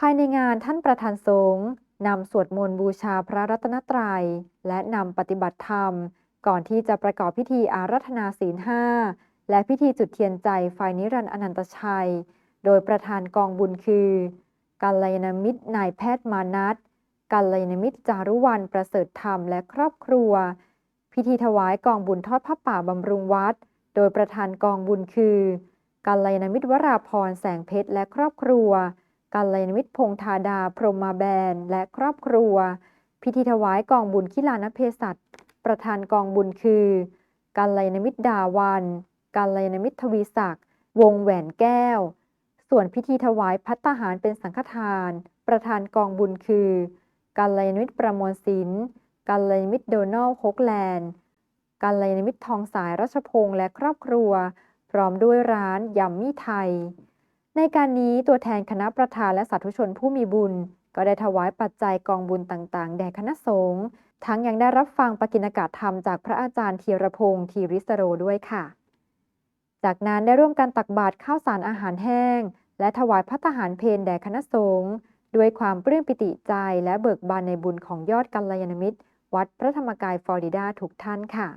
ภายในงานท่านประธานสงฆ์นำสวดมนต์บูชาพระรัตนตรัย และนำปฏิบัติธรรม ก่อนที่จะประกอบพิธีอารัธนาศีลห้าและพิธีจุดเทียนใจไฟนิรันดร์อนันตชัย โดยประธานกองบุญคือกัลยาณมิตรนายแพทย์มานัทกัลยาณมิตรจารุวรรณประเสริฐธรรมและครอบครัว พิธีถวายกองบุญทอดผ้าป่าบำรุงวัด โดยประธานกองบุญคือกัลยาณมิตรวราพรแสงเพชรและครอบครัว กัลยาณมิตรพงธาดา พรหมาแบน และครอบครัว พิธีถวายกองบุญขิลานเพศัตประธานกองบุญคือกัลยาณมิตรดาวันกัลยาณมิตรทวีศักดิ์วงแหวนแก้ว ส่วนพิธีถวายพัตตาหารเป็นสังฆทาน ประธานกองบุญคือกัลยาณมิตรประมวลศิลป์กัลยาณมิตรโดนัลโคกแลนด์กัลยาณมิตรทองสายรัชพงษ์และครอบครัว พร้อมด้วยร้านยำมี่ไทย ในการนี้ตัวแทนคณะประธานและสาธุชนผู้มีบุญ ก็ได้ถวายปัจจัยกองบุญต่างๆ แด่คณะสงฆ์ทั้งยังได้รับฟังปกิณกาธรรมจากพระอาจารย์ธีรพงศ์ธีริสโรด้วยค่ะ จากนั้นได้ร่วมกันตักบาตรข้าวสารอาหารแห้ง และถวายพัตตาหารเพนแด่คณะสงฆ์ด้วยความปลื้มปิติใจและเบิกบานในบุญของยอดกัลยาณมิตร วัดพระธรรมกายฟลอริดาทุกท่านค่ะ